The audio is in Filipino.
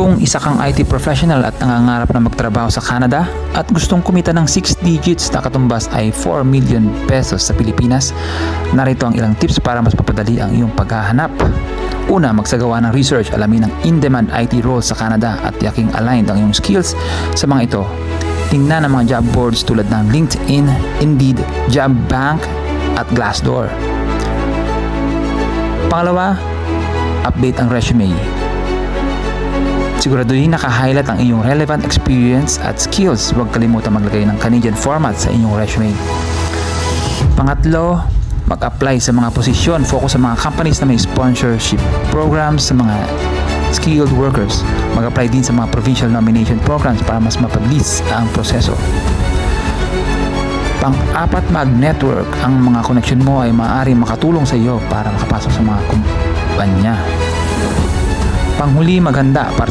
Kung isa kang IT professional at nangangarap na magtrabaho sa Canada at gustong kumita ng 6 digits na katumbas ay 4 million pesos sa Pilipinas, narito ang ilang tips para mas mapadali ang iyong paghahanap. Una, magsagawa ng research, alamin ang in-demand IT roles sa Canada at yaking aligned ang iyong skills sa mga ito. Tingnan ang mga job boards tulad ng LinkedIn, Indeed, Job Bank at Glassdoor. Pangalawa, update ang resume. Siguraduhin naka-highlight ang iyong relevant experience at skills. Huwag kalimutan maglagay ng Canadian format sa inyong resume. Pangatlo, mag-apply sa mga posisyon. Focus sa mga companies na may sponsorship programs sa mga skilled workers. Mag-apply din sa mga provincial nomination programs para mas mapabilis ang proseso. Pang-apat, mag-network. Ang mga connection mo ay maaaring makatulong sa iyo para makapasok sa mga kumpanya. Panghuli, maghanda para sa